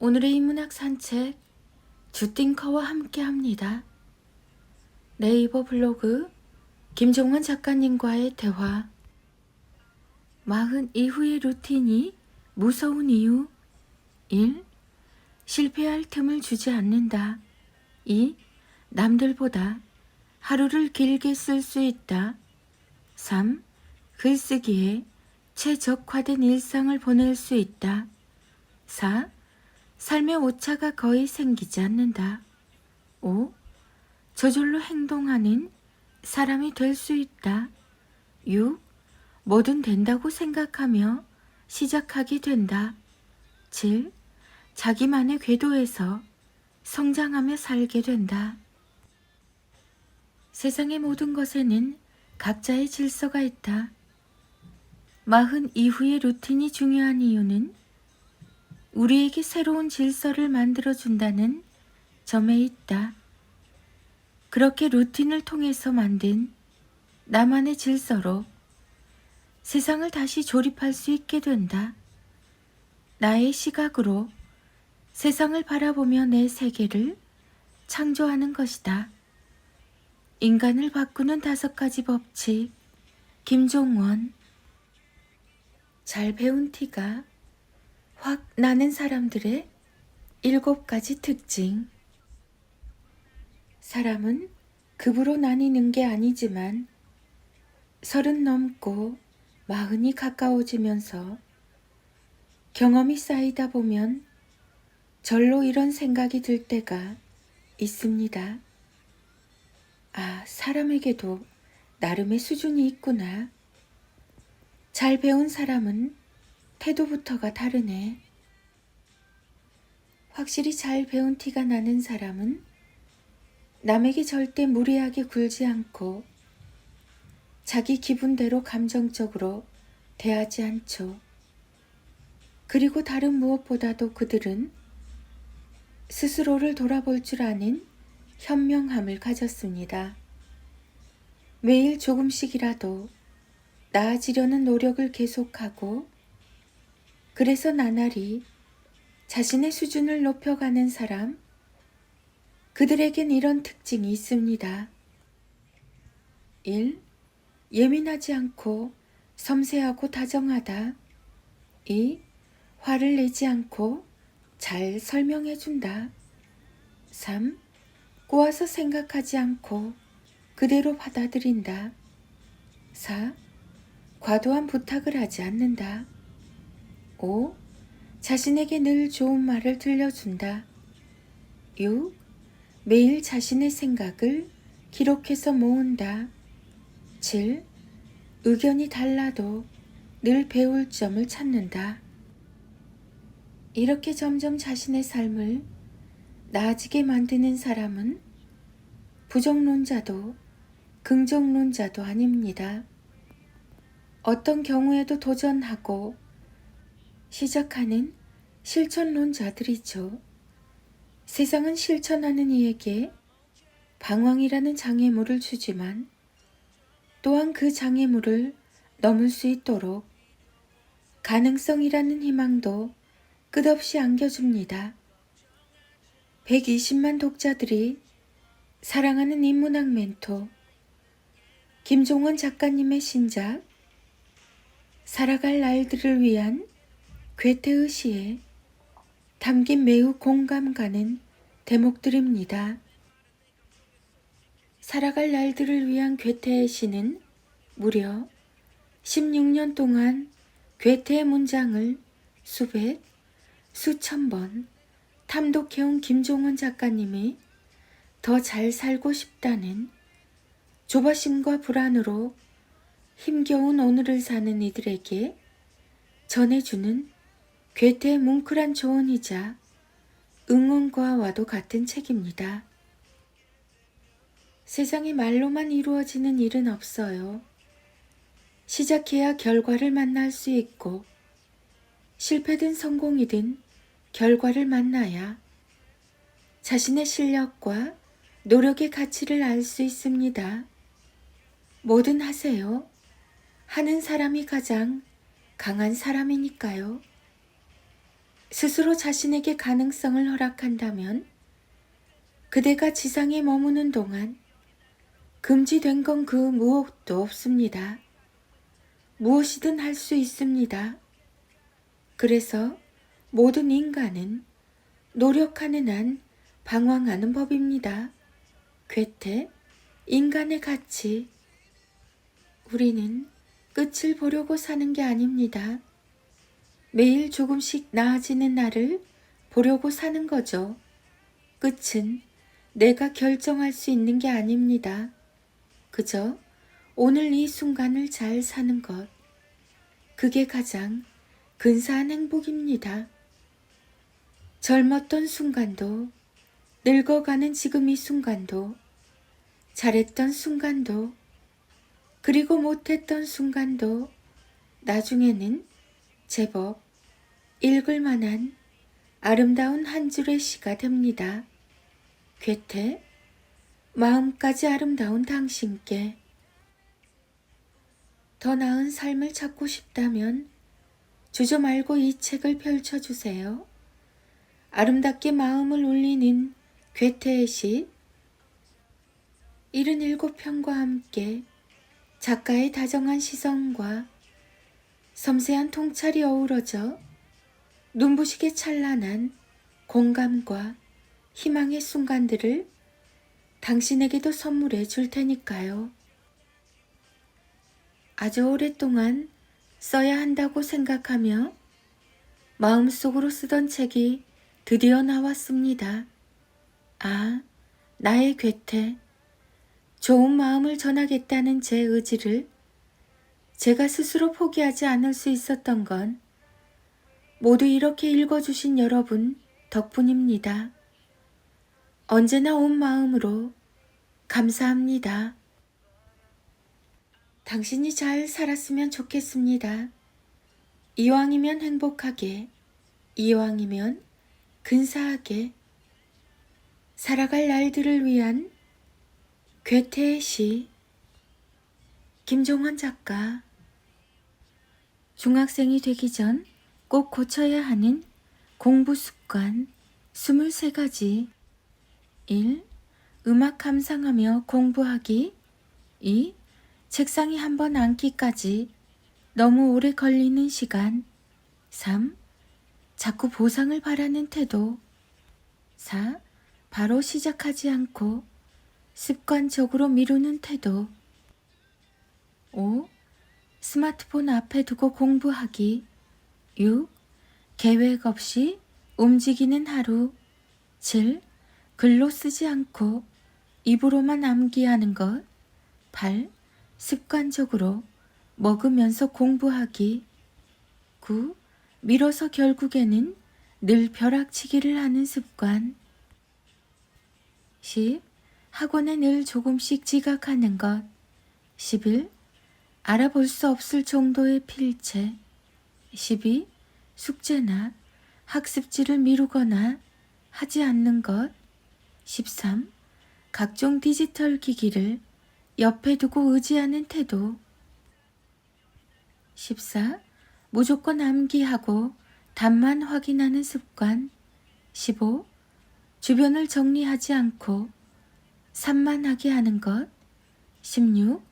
오늘의 인문학 산책 주띵커와 함께 합니다. 네이버 블로그 김종원 작가님과의 대화 마흔 이후의 루틴이 무서운 이유 1. 실패할 틈을 주지 않는다. 2. 남들보다 하루를 길게 쓸 수 있다. 3. 글쓰기에 최적화된 일상을 보낼 수 있다. 4. 삶의 오차가 거의 생기지 않는다. 5. 저절로 행동하는 사람이 될 수 있다. 6. 뭐든 된다고 생각하며 시작하게 된다. 7. 자기만의 궤도에서 성장하며 살게 된다. 세상의 모든 것에는 각자의 질서가 있다. 마흔 이후의 루틴이 중요한 이유는 우리에게 새로운 질서를 만들어 준다는 점에 있다. 그렇게 루틴을 통해서 만든 나만의 질서로 세상을 다시 조립할 수 있게 된다. 나의 시각으로 세상을 바라보며 내 세계를 창조하는 것이다. 인간을 바꾸는 다섯 가지 법칙, 김종원. 잘 배운 티가 확 나는 사람들의 일곱 가지 특징. 사람은 급으로 나뉘는 게 아니지만 서른 넘고 마흔이 가까워지면서 경험이 쌓이다 보면 절로 이런 생각이 들 때가 있습니다. 아, 사람에게도 나름의 수준이 있구나. 잘 배운 사람은 태도부터가 다르네. 확실히 잘 배운 티가 나는 사람은 남에게 절대 무리하게 굴지 않고 자기 기분대로 감정적으로 대하지 않죠. 그리고 다른 무엇보다도 그들은 스스로를 돌아볼 줄 아는 현명함을 가졌습니다. 매일 조금씩이라도 나아지려는 노력을 계속하고 그래서 나날이 자신의 수준을 높여가는 사람, 그들에겐 이런 특징이 있습니다. 1. 예민하지 않고 섬세하고 다정하다. 2. 화를 내지 않고 잘 설명해 준다. 3. 꼬아서 생각하지 않고 그대로 받아들인다. 4. 과도한 부탁을 하지 않는다. 5. 자신에게 늘 좋은 말을 들려준다. 6. 매일 자신의 생각을 기록해서 모은다. 7. 의견이 달라도 늘 배울 점을 찾는다. 이렇게 점점 자신의 삶을 나아지게 만드는 사람은 부정론자도 긍정론자도 아닙니다. 어떤 경우에도 도전하고 시작하는 실천론자들이죠. 세상은 실천하는 이에게 방황이라는 장애물을 주지만 또한 그 장애물을 넘을 수 있도록 가능성이라는 희망도 끝없이 안겨줍니다. 120만 독자들이 사랑하는 인문학 멘토 김종원 작가님의 신작 살아갈 날들을 위한 괴테의 시에 담긴 매우 공감 가는 대목들입니다. 살아갈 날들을 위한 괴테의 시는 무려 16년 동안 괴테의 문장을 수백, 수천 번 탐독해온 김종원 작가님이 더 잘 살고 싶다는 조바심과 불안으로 힘겨운 오늘을 사는 이들에게 전해주는 괴테의 뭉클한 조언이자 응원과 와도 같은 책입니다. 세상에 말로만 이루어지는 일은 없어요. 시작해야 결과를 만날 수 있고 실패든 성공이든 결과를 만나야 자신의 실력과 노력의 가치를 알 수 있습니다. 뭐든 하세요. 하는 사람이 가장 강한 사람이니까요. 스스로 자신에게 가능성을 허락한다면 그대가 지상에 머무는 동안 금지된 건 그 무엇도 없습니다. 무엇이든 할 수 있습니다. 그래서 모든 인간은 노력하는 한 방황하는 법입니다. 괴테, 인간의 가치. 우리는 끝을 보려고 사는 게 아닙니다. 매일 조금씩 나아지는 나를 보려고 사는 거죠. 끝은 내가 결정할 수 있는 게 아닙니다. 그저 오늘 이 순간을 잘 사는 것. 그게 가장 근사한 행복입니다. 젊었던 순간도, 늙어가는 지금 이 순간도, 잘했던 순간도, 그리고 못했던 순간도, 나중에는 제법 읽을 만한 아름다운 한 줄의 시가 됩니다. 괴테, 마음까지 아름다운 당신께 더 나은 삶을 찾고 싶다면 주저 말고 이 책을 펼쳐주세요. 아름답게 마음을 울리는 괴테의 시 77편과 함께 작가의 다정한 시선과 섬세한 통찰이 어우러져 눈부시게 찬란한 공감과 희망의 순간들을 당신에게도 선물해 줄 테니까요. 아주 오랫동안 써야 한다고 생각하며 마음속으로 쓰던 책이 드디어 나왔습니다. 아, 나의 괴테. 좋은 마음을 전하겠다는 제 의지를 제가 스스로 포기하지 않을 수 있었던 건 모두 이렇게 읽어주신 여러분 덕분입니다. 언제나 온 마음으로 감사합니다. 당신이 잘 살았으면 좋겠습니다. 이왕이면 행복하게, 이왕이면 근사하게 살아갈 날들을 위한 괴테의 시 김종원 작가 중학생이 되기 전 꼭 고쳐야 하는 공부 습관 23가지 1. 음악 감상하며 공부하기 2. 책상에 한번 앉기까지 너무 오래 걸리는 시간 3. 자꾸 보상을 바라는 태도 4. 바로 시작하지 않고 습관적으로 미루는 태도 5. 스마트폰 앞에 두고 공부하기 6. 계획 없이 움직이는 하루 7. 글로 쓰지 않고 입으로만 암기하는 것 8. 습관적으로 먹으면서 공부하기 9. 밀어서 결국에는 늘 벼락치기를 하는 습관 10. 학원에 늘 조금씩 지각하는 것 11. 알아볼 수 없을 정도의 필체 12. 숙제나 학습지를 미루거나 하지 않는 것 13. 각종 디지털 기기를 옆에 두고 의지하는 태도 14. 무조건 암기하고 답만 확인하는 습관 15. 주변을 정리하지 않고 산만하게 하는 것 16.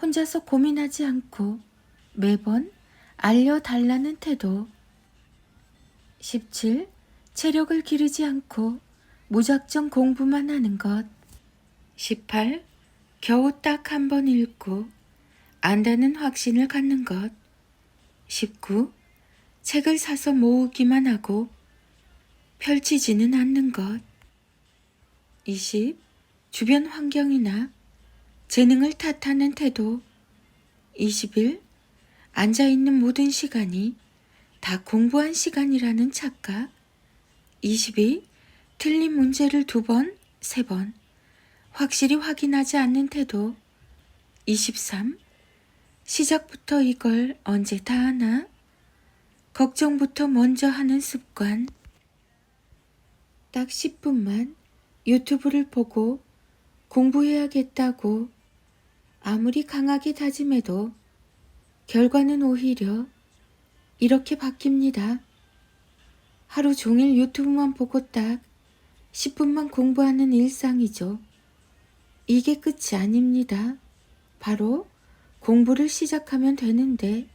혼자서 고민하지 않고 매번 알려달라는 태도 17. 체력을 기르지 않고 무작정 공부만 하는 것 18. 겨우 딱 한 번 읽고 안다는 확신을 갖는 것 19. 책을 사서 모으기만 하고 펼치지는 않는 것 20. 주변 환경이나 재능을 탓하는 태도 21. 앉아있는 모든 시간이 다 공부한 시간이라는 착각 22. 틀린 문제를 두 번, 세 번 확실히 확인하지 않는 태도 23. 시작부터 이걸 언제 다 하나? 걱정부터 먼저 하는 습관 딱 10분만 유튜브를 보고 공부해야겠다고 아무리 강하게 다짐해도 결과는 오히려 이렇게 바뀝니다. 하루 종일 유튜브만 보고 딱 10분만 공부하는 일상이죠. 이게 끝이 아닙니다. 바로 공부를 시작하면 되는데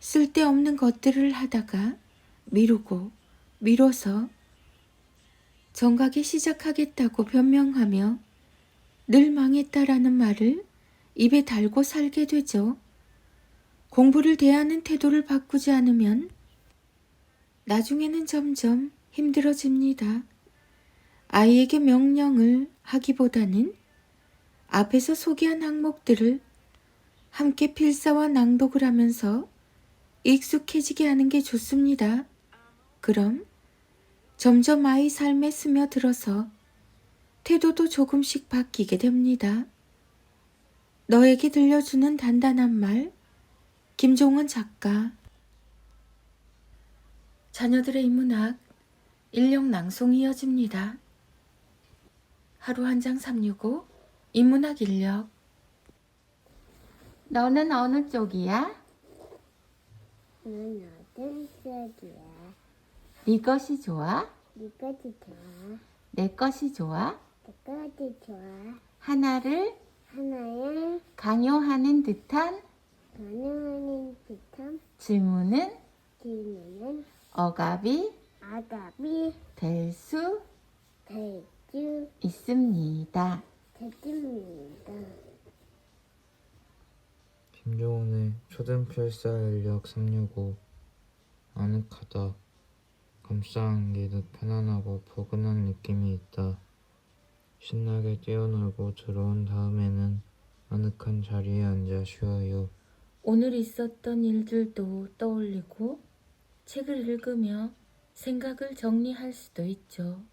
쓸데없는 것들을 하다가 미루고 미뤄서 정각에 시작하겠다고 변명하며 늘 망했다라는 말을 입에 달고 살게 되죠. 공부를 대하는 태도를 바꾸지 않으면 나중에는 점점 힘들어집니다. 아이에게 명령을 하기보다는 앞에서 소개한 항목들을 함께 필사와 낭독을 하면서 익숙해지게 하는 게 좋습니다. 그럼 점점 아이 삶에 스며들어서 태도도 조금씩 바뀌게 됩니다. 너에게 들려주는 단단한 말, 김종원 작가. 자녀들의 인문학 인력 낭송이 이어집니다. 하루 한 장 365 인문학 인력. 너는 어느 쪽이야? 난 어떤 색이야? 네 것이 좋아? 이것이 좋아. 내 것이 좋아? 이것이 좋아. 하나를 하나의 강요하는 듯한 가능한 듯한 질문은 질문은 억압이 아답이 될 수될수 있습니다. 있습니다. 김종훈의 초등필사 인력 365 아늑하다. 감싸안기도 편안하고 포근한 느낌이 있다. 신나게 뛰어놀고 들어온 다음에는 아늑한 자리에 앉아 쉬어요. 오늘 있었던 일들도 떠올리고 책을 읽으며 생각을 정리할 수도 있죠.